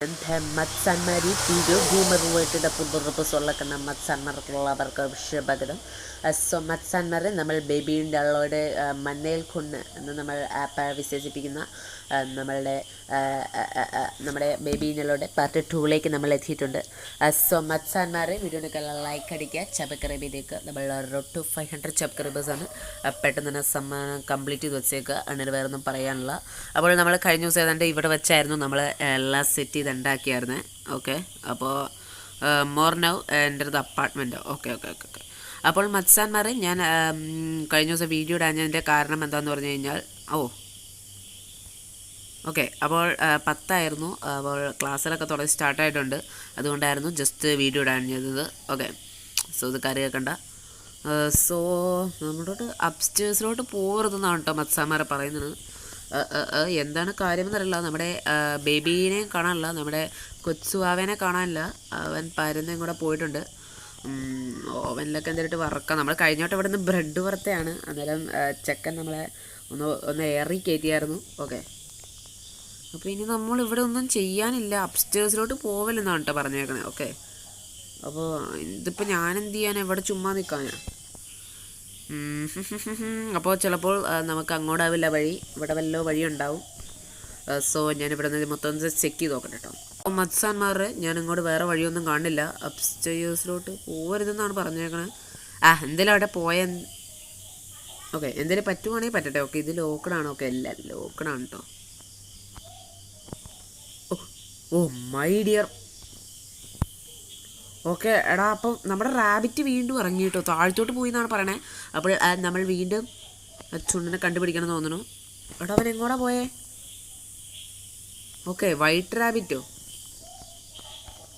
മത്സന്മാരി തിരുഭൂമറുമായിട്ട് പുതുറപ്പ് സൊള്ളക്കുന്ന മത്സന്മാർക്കുള്ളവർക്ക് സ്വാഗതം സോ മത്സന്മാരെ നമ്മൾ ബേബിയുടെ അള്ളോടെ മണ്ണേൽ കൊണ്ട് നമ്മൾ ആപ്പ് വിശേഷിപ്പിക്കുന്ന നമ്മളുടെ നമ്മുടെ ബേബി ബേബീനുള്ളോടെ പാർട്ട് ടൂവിലേക്ക് നമ്മൾ എത്തിയിട്ടുണ്ട്. സോ മത്സാന്മാരെ വീഡിയോനൊക്കെ ലൈക്ക് അടിക്കുക ചബക്കറിബിലേക്ക് നമ്മൾ റോഡ് ടു ഫൈവ് ഹൺഡ്രഡ് ചബക്കറിബേഴ്സാണ് പെട്ടെന്ന് തന്നെ സമ്മാനം കംപ്ലീറ്റ് ചെയ്ത് വെച്ചേക്കുക. അങ്ങനെ വേറെ ഒന്നും പറയാനില്ല. അപ്പോൾ നമ്മൾ കഴിഞ്ഞ ദിവസം ഏതാണ്ട് ഇവിടെ വെച്ചായിരുന്നു. നമ്മൾ എല്ലാം സെറ്റ് ചെയ്ത് ഉണ്ടാക്കിയായിരുന്നേ. ഓക്കെ അപ്പോൾ മോർ നൗ എന്റെ അടുത്ത് apartment okay okay okay okay അപ്പോൾ മത്സാന്മാരെ ഞാൻ കഴിഞ്ഞ ദിവസം വീഡിയോ ഇടാഞ്ഞതിന്റെ കാരണം എന്താണെന്ന് പറഞ്ഞു കഴിഞ്ഞാൽ ഓ ഓക്കെ അപ്പോൾ പത്തായിരുന്നു. അപ്പോൾ ക്ലാസ്സിലൊക്കെ തുടങ്ങി സ്റ്റാർട്ടായിട്ടുണ്ട്. അതുകൊണ്ടായിരുന്നു ജസ്റ്റ് വീഡിയോ ഇടാൻ ചെയ്തത്. ഓക്കെ സോ ഇത് കറി വെക്കണ്ട. സോ നമ്മളോട് അപ്സ്റ്റേഴ്സിലോട്ട് പോകരുതെന്നാണ് കേട്ടോ മത്സാമാരെ പറയുന്നത്. എന്താണ് കാര്യമെന്നറിയില്ല. നമ്മുടെ ബേബീനെ കാണാനില്ല. നമ്മുടെ കൊച്ചുവാവേനെ കാണാനില്ല. അവൻ പരുന്നയും കൂടെ പോയിട്ടുണ്ട്. ഓവനിലൊക്കെ എന്തായിട്ട് വറക്കാം. നമ്മൾ കഴിഞ്ഞോട്ട് ഇവിടെ നിന്ന് ബ്രെഡ് വറുത്തയാണ്. അന്നേരം ചെക്കൻ നമ്മളെ ഒന്ന് ഒന്ന് ഏറി കയറ്റിയായിരുന്നു ഓക്കെ. അപ്പോൾ ഇനി നമ്മൾ ഇവിടെ ഒന്നും ചെയ്യാനില്ല. അപ്സ്റ്റേഴ്സിലോട്ട് പോവലെന്നാണ് കേട്ടോ പറഞ്ഞേക്കണേ. ഓക്കെ? അപ്പോൾ ഇതിപ്പോൾ ഞാൻ ചെയ്യാനാണ് ഇവിടെ ചുമ്മാ നിൽക്കാനാ അപ്പോൾ ചിലപ്പോൾ നമുക്ക് അങ്ങോട്ടാവില്ല വഴി. ഇവിടെ വല്ല വഴി ഉണ്ടാവും. സോ ഞാൻ ഇവിടെ നിന്ന് മൊത്തം ചെക്ക് ചെയ്ത് നോക്കട്ടെ കേട്ടോ അപ്പോൾ മത്സാന്മാരുടെ ഞാൻ ഇങ്ങോട്ട് വേറെ വഴിയൊന്നും കാണില്ല. അപ്സ്റ്റേഴ്സിലോട്ട് പോകരുതെന്നാണ് പറഞ്ഞേക്കണേ. ആ എന്തെങ്കിലും അവിടെ പോയ ഓക്കെ എന്തെങ്കിലും പറ്റുവാണെങ്കിൽ പറ്റട്ടെ. ഓക്കെ ഇത് ലോക്കഡാണ് ഓക്കെ എല്ലാം ലോക്കഡാണ് കേട്ടോ ഓ മൈ ഡിയർ. ഓക്കെ എടാ അപ്പം നമ്മുടെ റാബിറ്റ് വീണ്ടും ഇറങ്ങി കേട്ടോ താഴ്ത്തോട്ട് പോയി എന്നാണ് പറയണേ. അപ്പോൾ നമ്മൾ വീണ്ടും ചുണ്ടനെ കണ്ടുപിടിക്കണം തോന്നുന്നു. എടാ അവൻ എങ്ങോടാ പോയേ? Okay white റാബിറ്റോ?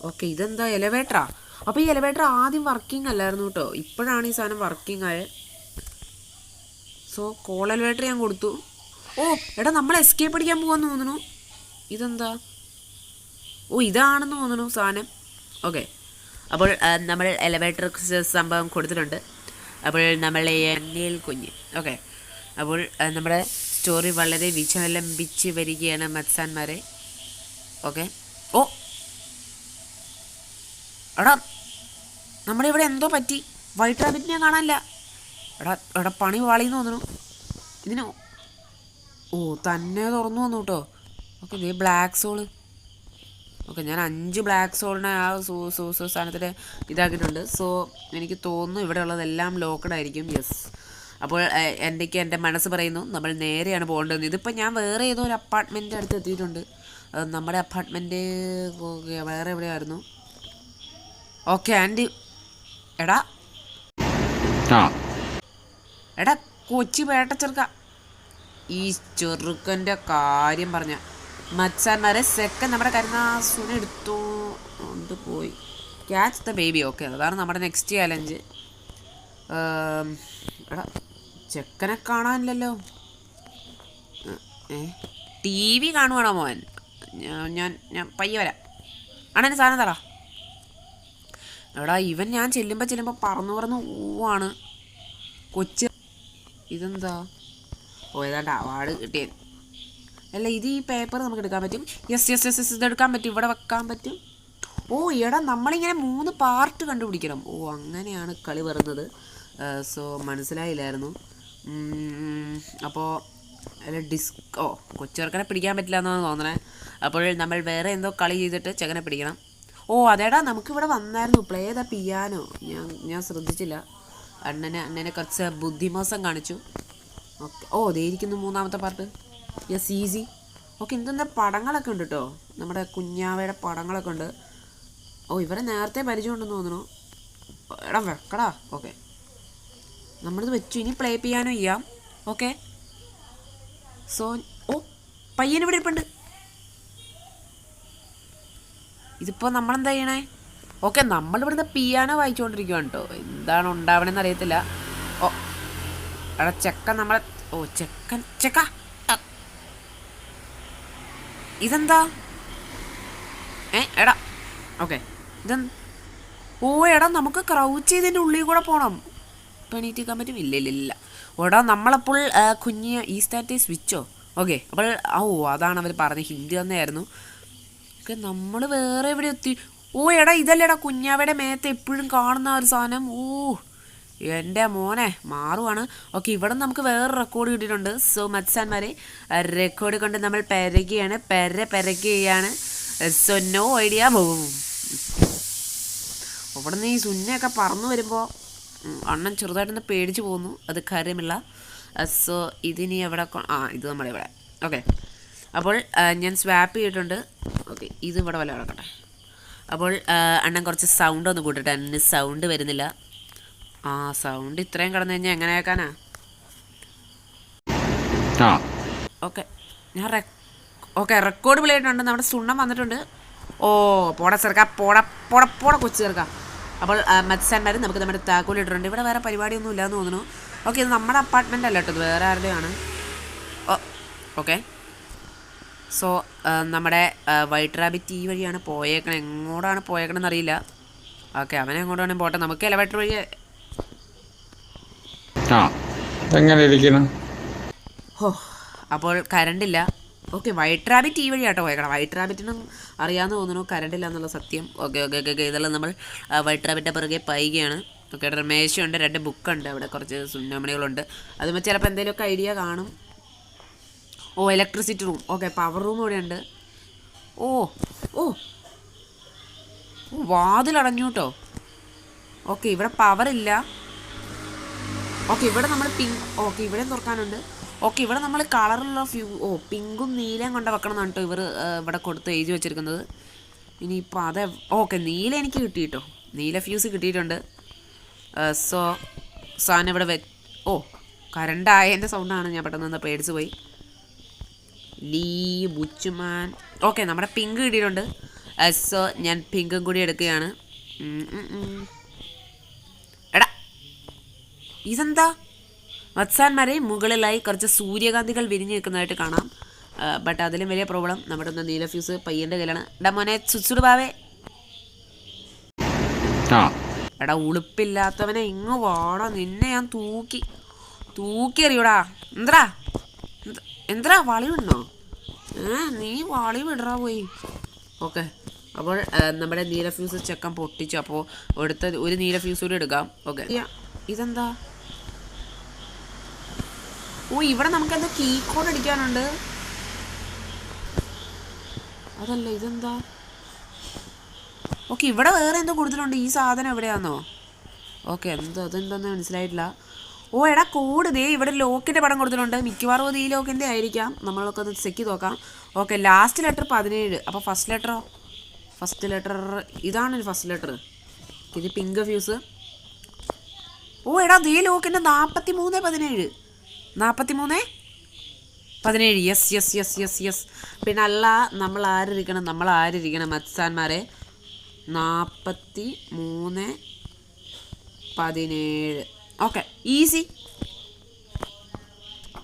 ഓക്കെ ഇതെന്താ എലവേറ്ററാ? അപ്പോൾ ഈ എലവേറ്റർ ആദ്യം വർക്കിംഗ് അല്ലായിരുന്നു കേട്ടോ. ഇപ്പോഴാണ് ഈ സാധനം വർക്കിംഗ് ആയത് സോ കോൾ എലവേറ്റർ ഞാൻ കൊടുത്തു. ഓ എടാ നമ്മൾ എസ്കേപ്പ് അടിക്കാൻ പോകാൻ തോന്നുന്നു. ഇതെന്താ? ഓ ഇതാണെന്ന് തോന്നുന്നു സാധനം. ഓക്കെ അപ്പോൾ നമ്മൾ എലവേറ്റർ സംഭവം കൊടുത്തിട്ടുണ്ട്. അപ്പോൾ നമ്മളെ എണ്ണയിൽ കുഞ്ഞ്. ഓക്കെ അപ്പോൾ നമ്മുടെ സ്റ്റോറി വളരെ വിചലംബിച്ച് വരികയാണ് മത്സാന്മാരെ ഓക്കെ ഓ! എടാ നമ്മുടെ ഇവിടെ എന്തോ പറ്റി? വൈറ്റ് റാബിറ്റിനെ കാണാനില്ല. എടാ എടാ പണി വാളിന്ന് തോന്നുന്നു. ഇതിന് ഓ തന്നെ തുറന്നു വന്നു കേട്ടോ. ഓക്കെ ഇതേ ബ്ലാക്ക് സോൾ ഓക്കെ ഞാൻ അഞ്ച് ബ്ലാക്ക് സോളിനെ ആ സൂ സൂ സൂ സ്ഥാനത്തിൽ ഇതാക്കിയിട്ടുണ്ട്. സോ എനിക്ക് തോന്നുന്നു ഇവിടെ ഉള്ളതെല്ലാം ലോക്കഡ് ആയിരിക്കും. യെസ് അപ്പോൾ എന്റെക്ക് എന്റെ മനസ്സ് പറയുന്നു നമ്മൾ നേരെയാണ് പോകേണ്ടത് ഇതിപ്പോൾ ഞാൻ വേറെ ഏതോ ഒരു അപ്പാർട്ട്മെന്റ് അടുത്ത് എത്തിയിട്ടുണ്ട്. നമ്മുടെ അപ്പാർട്ട്മെന്റ് വേറെ എവിടെയായിരുന്നു? ഓക്കെ ആൻഡ് എടാ. എടാ കൊച്ചി വേട്ട ചെറുക്ക ഈ ചെറുക്കന്റെ കാര്യം പറഞ്ഞ. മച്ചാന്മാരെ സെക്കൻഡ് നമ്മുടെ കരുനാസുനെ എടുത്തു. കൊണ്ട് പോയി. ക്യാച്ച് ദ ബേബി ഓക്കെ അതാണ് നമ്മുടെ നെക്സ്റ്റ് ചാലഞ്ച് ചെക്കനെ കാണാനില്ലല്ലോ. ഏ ടി വി കാണുവാണോ മോൻ? ഞാൻ ഞാൻ പയ്യ വരാം. അണ്ണന് സാധനം തറ എടാ ഇവൻ ഞാൻ ചെല്ലുമ്പോൾ ചെല്ലുമ്പോൾ പറന്നു പറന്ന് പോവാണ്. കൊച്ചു ഇതെന്താ? ഓ ഏതാണ്ട് അവാർഡ് കിട്ടിയ അല്ല ഇത് ഈ പേപ്പർ നമുക്ക് എടുക്കാൻ പറ്റും. യെസ് യെസ് യെസ് യെസ് ഇത് എടുക്കാൻ പറ്റും. ഇവിടെ വെക്കാൻ പറ്റും. ഓ എടാ നമ്മളിങ്ങനെ മൂന്ന് പാർട്ട് കണ്ടുപിടിക്കണം. ഓ അങ്ങനെയാണ് കളി വരുന്നത്. സോ മനസ്സിലായില്ലായിരുന്നു. അപ്പോൾ അല്ല ഡിസ്ക് കൊച്ചുവർക്കനെ പിടിക്കാൻ പറ്റില്ല എന്നാണ് തോന്നണേ. അപ്പോൾ നമ്മൾ വേറെ എന്തോ കളി ചെയ്തിട്ട് ചെക്കനെ പിടിക്കണം. ഓ അതേടാ നമുക്കിവിടെ വന്നായിരുന്നു. പ്ലേ ചെയ്ത പിയാനോ ഞാൻ ഞാൻ ശ്രദ്ധിച്ചില്ല. അണ്ണനെ അണ്ണനെ കുറച്ച് ബുദ്ധിമോസം കാണിച്ചു. ഓക്കെ ഓ ദേ ഇരിക്കുന്നു മൂന്നാമത്തെ പാർട്ട് യെസ് ഈസി ഓക്കെ എന്തെന്താ പടങ്ങളൊക്കെ ഉണ്ട് കേട്ടോ നമ്മുടെ കുഞ്ഞാവയുടെ പടങ്ങളൊക്കെ ഉണ്ട്. ഓ ഇവരെ നേരത്തെ പരിചയമുണ്ടെന്ന് തോന്നുന്നു. എടാ വെക്കടാ. ഓക്കെ നമ്മളിത് വെച്ചു. ഇനി പ്ലേ ചെയ്യാനോ ചെയ്യാം. ഓക്കെ സോ ഓ പയ്യൻ ഇവിടെ ഇരിപ്പുണ്ട്. ഇതിപ്പോൾ നമ്മളെന്താ ചെയ്യണേ? ഓക്കെ നമ്മളിവിടുന്ന് പിയാനോ വായിച്ചുകൊണ്ടിരിക്കുകയാണ് കേട്ടോ എന്താണ് ഉണ്ടാവണമെന്ന് അറിയത്തില്ല. ഓ എടാ ചെക്കൻ നമ്മളെ ഓ ചെക്കൻ ചെക്ക. ഇതെന്താ? ഏ എടാ. ഓക്കെ. ഇതെ ഓ എടാ നമുക്ക് ക്രൗച്ച് ചെയ്തതിന്റെ ഉള്ളിൽ കൂടെ പോകണം എണീറ്റിക്കാൻ പറ്റും ഇല്ല ഇല്ല ഇല്ല. ഓടാ നമ്മളപ്പോൾ കുഞ്ഞിയ കുഞ്ഞ് ഈ സ്റ്റാറ്റ് സ്വിച്ചോ? ഓക്കെ അപ്പോൾ ഓ അതാണ് അവർ പറഞ്ഞത് ഹിന്ദി തന്നെയായിരുന്നു. ഓക്കെ നമ്മൾ വേറെ എവിടെ എത്തി? ഓ എടാ ഇതല്ലേടാ കുഞ്ഞാവയുടെ മേത്ത് എപ്പോഴും കാണുന്ന ഒരു സാധനം. ഓ. എന്റെ മോനെ മാറുവാണ്. ഓക്കെ ഇവിടെ നമുക്ക് വേറെ റെക്കോർഡ് കിട്ടിയിട്ടുണ്ട്. സോ മത്സാന്മാരെ റെക്കോർഡ് കൊണ്ട് നമ്മൾ പെരകുകയാണ് പെര പെരക്കുകയാണ് സോ നോ ഐഡിയ പോവും ഇവിടെ നിന്ന് ഈ സുന്നയൊക്കെ പറന്നു വരുമ്പോൾ അണ്ണൻ ചെറുതായിട്ടൊന്ന് പേടിച്ച് പോകുന്നു. അത് കാര്യമില്ല. സോ ഇതിനി എവിടെ ആ ഇത് നമ്മുടെ ഇവിടെ. ഓക്കെ. അപ്പോൾ ഞാൻ സ്വാപ്പ് ചെയ്തിട്ടുണ്ട്. ഓക്കെ ഇത് ഇവിടെ വല്ല കിടക്കട്ടെ അപ്പോൾ അണ്ണൻ കുറച്ച് സൗണ്ട് ഒന്ന് കൂട്ടട്ടെ അണ്ണന് സൗണ്ട് വരുന്നില്ല. ആ സൗണ്ട് ഇത്രയും കിടന്നു കഴിഞ്ഞാൽ എങ്ങനെ കേൾക്കാനാ ഓക്കെ. ഞാൻ റെക് ഓക്കെ റെക്കോർഡ് പ്ലേ ആയിട്ടുണ്ട് നമ്മുടെ സുണ്ണം വന്നിട്ടുണ്ട്. ഓ പോട ചെറുക്ക പോട പോട പോട കൊച്ചു ചെറുക്ക. അപ്പോൾ മത്സ്യന്മാർ നമുക്ക് നമ്മുടെ താക്കോൽ ഇട്ടിട്ടുണ്ട്. ഇവിടെ വേറെ പരിപാടിയൊന്നും ഇല്ലാന്ന് തോന്നുന്നു. ഓക്കെ ഇത് നമ്മുടെ അപ്പാർട്ട്മെന്റ് അല്ല കേട്ടോ ഇത് വേറെ ആരുടെയാണ്? ഓക്കെ. സോ നമ്മുടെ വൈറ്റ് റാബിറ്റ് ഈ വഴിയാണ് പോയേക്കണത് എങ്ങോട്ടാണ് പോയേക്കണമെന്നറിയില്ല ഓക്കെ അവനെ എങ്ങോട്ടാണ് പോട്ടെ. നമുക്ക് എലവേറ്റർ വഴി എങ്ങനെ ഇരിക്കണം ഹോ അപ്പോൾ കരണ്ടില്ല. ഓക്കെ വൈറ്റ് റാബിറ്റ് ഈ വഴി ആട്ടോ പോയേക്കണം. വൈറ്റ് റാബിറ്റിനും അറിയാമെന്ന് തോന്നുന്നു കരണ്ടില്ല എന്നുള്ള സത്യം. Okay okay okay okay. ഇതെല്ലാം നമ്മൾ വൈറ്റ് റാബിറ്റിന്റെ പിറകെ പൈകയാണ് ഓക്കെ മേശയുണ്ട് രണ്ട് ബുക്കുണ്ട്. അവിടെ കുറച്ച് സുന്നമണികളുണ്ട്. അതുമ്പോൾ ചിലപ്പോൾ എന്തെങ്കിലുമൊക്കെ ഐഡിയ കാണും. ഓ electricity room okay power room ഇവിടെ ഉണ്ട് ഓ ഓ. ഓ വാതിലടഞ്ഞു കേട്ടോ ഓക്കെ ഇവിടെ പവറില്ല ഇല്ല. ഓക്കെ ഇവിടെ നമ്മൾ പിങ്ക് ഓക്കെ ഇവിടെ തുറക്കാനുണ്ട് ഓക്കെ ഇവിടെ നമ്മൾ കളറുള്ള ഫ്യൂ ഓ പിങ്കും നീലയും കൊണ്ട് വെക്കണം എന്നാണ് കേട്ടോ ഇവർ ഇവിടെ കൊടുത്ത് എഴുതി വെച്ചിരിക്കുന്നത്. ഇനിയിപ്പോൾ അതെ ഓക്കെ നീല എനിക്ക് കിട്ടി കേട്ടോ. നീല ഫ്യൂസ് കിട്ടിയിട്ടുണ്ട്. സോ സാധനം ഇവിടെ വെ ഓ കറണ്ട് ആയതിന്റെ സൗണ്ടാണ് ഞാൻ പെട്ടെന്ന് നിന്ന് പേടിച്ച് പോയി. ലീ ബുച്ചുമാൻ. ഓക്കെ നമ്മുടെ പിങ്ക് കിട്ടിയിട്ടുണ്ട്. സോ ഞാൻ പിങ്കും കൂടി എടുക്കുകയാണ്. ഇതെന്താ? മത്സാന്മാരെ മുകളിലായി കുറച്ച് സൂര്യകാന്തികൾ വിരിഞ്ഞ് നിൽക്കുന്നതായിട്ട് കാണാം. ബട്ട് അതിലും വലിയ പ്രോബ്ലം നമ്മുടെ ഒന്ന് നീല ഫ്യൂസ് പയ്യന്റെ കയ്യിലാണ്. എടാ മോനെ ചുച്ചുട് പാവേ എടാ ഉളുപ്പില്ലാത്തവനെ ഇങ്ങ് വാടാ. നിന്നെ ഞാൻ തൂക്കി തൂക്കി എറിയൂടാ. എന്തടാ എന്ത്- എന്തടാ വളി ഏ നീ വളി വിടറാ പോയി. ഓക്കെ. അപ്പോൾ നമ്മുടെ നീല ഫ്യൂസ് ചെക്കൻ പൊട്ടിച്ചു. അപ്പോൾ എടുത്ത ഒരു നീല ഫ്യൂസ് കൂടി എടുക്കാം. ഓക്കെ. ഇതെന്താ? ഓ ഇവിടെ നമുക്ക് എന്താ കീ കോഡ് അടിക്കാനുണ്ട്? അതല്ല ഇതെന്താ? ഓക്കെ ഇവിടെ വേറെ എന്തോ കൂടുതലുണ്ട് ഈ സാധനം എവിടെയാണെന്നോ ഓക്കെ എന്തോ അതെന്താന്ന് മനസ്സിലായിട്ടില്ല. ഓ എടാ കോഡ് ദേ ഇവിടെ ലോക്കിന്റെ പടം കൊടുത്തിട്ടുണ്ട്. മിക്കവാറും അത് ഈ ലോക്കിന്റെ ആയിരിക്കാം. നമ്മളൊക്കെ അത് ചെക്ക് നോക്കാം. ഓക്കെ ലാസ്റ്റ് ലെറ്റർ പതിനേഴ്. അപ്പോൾ ഫസ്റ്റ് ലെറ്ററോ ഫസ്റ്റ് ലെറ്റർ ഇതാണ് ഫസ്റ്റ് ലെറ്റർ ഇത് പിങ്ക് ഫ്യൂസ് ഓ എടാ ദേ ലോക്കിന്റെ നാൽപ്പത്തി മൂന്ന് പതിനേഴ്. നാൽപ്പത്തി മൂന്ന് പതിനേഴ്. Yes yes yes yes yes പിന്നെ അല്ല നമ്മൾ ആരിരിക്കണം? നമ്മൾ ആരിരിക്കണം മത്സാന്മാരെ നാൽപ്പത്തി മൂന്ന് പതിനേഴ്. ഓക്കെ ഈസി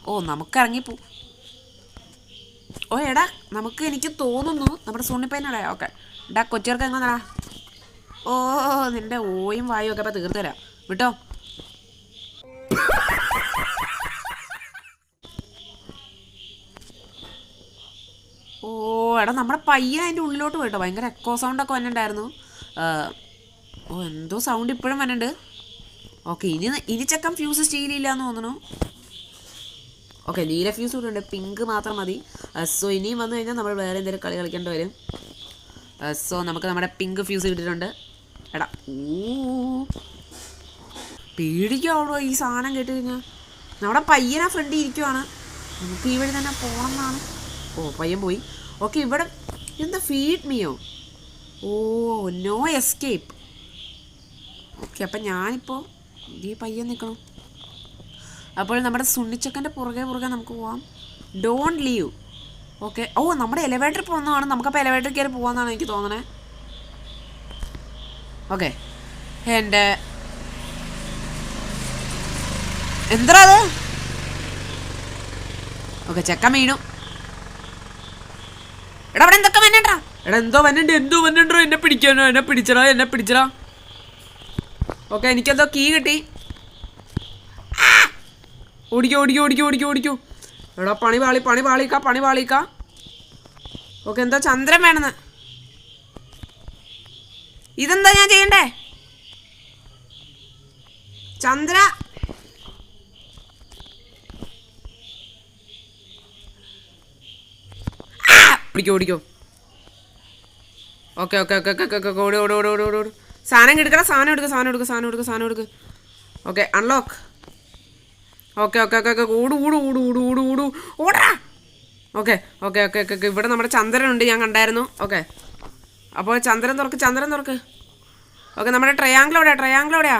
ഓ നമുക്ക് ഇറങ്ങിപ്പോ ഓ എടാ നമുക്ക് എനിക്ക് തോന്നുന്നു നമ്മുടെ സുണ്ണിപ്പൈനടാ. ഓക്കെ എടാ കൊച്ചിയർക്ക് എങ്ങനെ? ഓ നിന്റെ ഓയും വായും ഒക്കെ അപ്പം തീർത്ത് തരാം. വിട്ടോ ഓ എടാ നമ്മുടെ പയ്യൻ അതിന്റെ ഉള്ളിലോട്ട് പോയിട്ടോ. ഭയങ്കര എക്കോ സൗണ്ടൊക്കെ വന്നിട്ടുണ്ടായിരുന്നു. ഓ എന്തോ സൗണ്ട് ഇപ്പോഴും വന്നിട്ടുണ്ട്. ഓക്കെ ഇനി ഇനി ചെക്കൻ ഫ്യൂസ് സ്റ്റീലില്ല എന്ന് തോന്നുന്നു. ഓക്കെ നീല ഫ്യൂസ് കൂടെ ഉണ്ട്. പിങ്ക് മാത്രം മതി. സോ ഇനിയും വന്നു കഴിഞ്ഞാൽ നമ്മൾ വേറെ എന്തെങ്കിലും കളി കളിക്കേണ്ടി വരും. സോ നമുക്ക് നമ്മുടെ പിങ്ക് ഫ്യൂസ് കിട്ടിയിട്ടുണ്ട് എടാ പേടിക്കാവുള്ളൂ ഈ സാധനം കേട്ട് കഴിഞ്ഞാൽ നമ്മുടെ പയ്യനാ ഫ്രണ്ട് ഇരിക്കുവാണ്. നമുക്ക് ഈ വഴി തന്നെ പോകണം എന്നാണ് ഓ പയ്യൻ പോയി. ഓക്കെ ഇവിടെ എന്താ ഫീഡ് മിയോ ഓ നോ എസ്കേപ്പ് ഓക്കെ അപ്പം ഞാനിപ്പോൾ ഈ പയ്യൻ നിൽക്കണം അപ്പോൾ നമ്മുടെ സുണ്ണിച്ചക്കന്റെ പുറകെ പുറകെ നമുക്ക് പോവാം. ഡോണ്ട് ലീവ് ഓക്കെ ഓ നമ്മുടെ എലവേറ്ററിൽ പോകുന്നതാണ് നമുക്കപ്പോൾ എലവേറ്ററിൽ കയറി പോകാമെന്നാണ് എനിക്ക് തോന്നണേ. ഓക്കെ എന്റെ എന്താ അത്? ഓക്കെ ചെക്കൻ വീണു എടാ അവിടെ എന്തൊക്കെ വന്നേട്ടാ എടാ എന്തോ വന്നിട്ട് എന്തോ വന്നിട്ടോ എന്നെ പിടിക്കാനോ? എന്നെ പിടിച്ചടാ എന്നെ പിടിച്ചടാ. ഓക്കെ എനിക്കെന്തോ കീ കിട്ടി! ഓടിക്കോ ഓടിക്കോ ഓടിക്കോ ഓടിക്കോ ഓടിക്കോ. എടാ പണി പാളി പണി പാളിക്ക പണി പാളിക്ക. ഓക്കെ എന്തോ ചന്ദ്രൻ വേണമെന്ന് ഇതെന്താ ഞാൻ ചെയ്യണ്ടേ? ചന്ദ്ര ആ! പിടിക്കോ പിടിക്കോ okay okay okay okay okay ഓടി ഓടി ഓടി ഓടി ഓടി സാധനം എടുക്കണം സാധനം എടുക്കുക സാധനം എടുക്കുക സാധനം എടുക്കുക സാധനം എടുക്കുക okay unlock okay okay okay okay ഓട് ഓട് ഓട് ഓട് ഓട് ഓട് ഓടാ okay okay okay okay okay ഇവിടെ നമ്മുടെ ചന്ദ്രനുണ്ട് ഞാൻ കണ്ടായിരുന്നു ഓക്കെ അപ്പോൾ ചന്ദ്രൻ തുറക്ക് ചന്ദ്രൻ തുറക്ക് ഓക്കെ നമ്മുടെ ട്രയാങ്കിൾ എവിടെയാ ട്രയാങ്കിൾ എവിടെയാ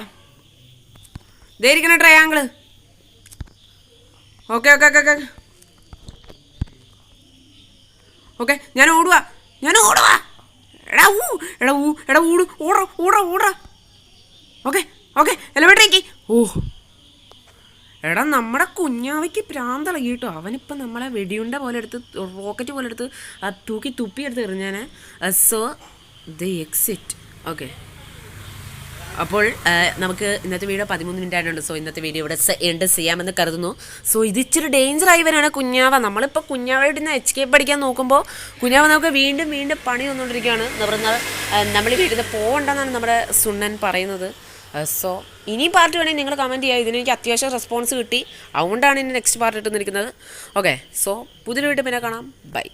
ദേ ഇരിക്കണ triangle okay okay okay okay okay ഞാൻ ഓടുക. ഞാൻ ഓടുക. എടാ ഊ എടാ ഊ എടാ ഊട് ഓട ഓട ഓട. ഓക്കെ ഓക്കെ എലവേട്ടറേക്ക് ഓ. എടാ നമ്മുടെ കുഞ്ഞാവയ്ക്ക് പ്രാന്തളകി കേട്ടോ അവനിപ്പം നമ്മളെ വെടിയുണ്ട പോലെ എടുത്ത് റോക്കറ്റ് പോലെ എടുത്ത് തൂക്കി തുപ്പി എടുത്ത് എറിഞ്ഞാൽ സോ ദ എക്സിറ്റ് ഓക്കെ. അപ്പോൾ നമുക്ക് ഇന്നത്തെ വീഡിയോ പതിമൂന്ന് മിനിറ്റ് ആയിട്ടുണ്ട് സോ ഇന്നത്തെ വീഡിയോ ഇവിടെ എൻഡ് ചെയ്യാമെന്ന് കരുതുന്നു. സോ ഇത് ഇച്ചിരി ഡേഞ്ചർ ആയി വരുവാണ് കുഞ്ഞാവ. നമ്മളിപ്പോൾ കുഞ്ഞാവയുടെ നിന്ന് എച്ച് കെ പഠിക്കാൻ നോക്കുമ്പോൾ കുഞ്ഞാവ നമുക്ക് വീണ്ടും വീണ്ടും പണി വന്നുകൊണ്ടിരിക്കുകയാണ് പറഞ്ഞാൽ നമ്മൾ വീട്ടിൽ പോകണ്ടെന്നാണ് നമ്മുടെ സുണ്ണൻ പറയുന്നത്. സോ ഇനി പാർട്ട് വേണമെങ്കിൽ നിങ്ങൾ കമന്റ് ചെയ്യുക. ഇതിന് എനിക്ക് അത്യാവശ്യം റെസ്പോൺസ് കിട്ടി. അതുകൊണ്ടാണ് ഇനി നെക്സ്റ്റ് പാർട്ട് ഇട്ടുന്നിരിക്കുന്നത് ഓക്കെ സോ പുതിയൊരു വീട്ടിൽ പിന്നെ കാണാം. ബൈ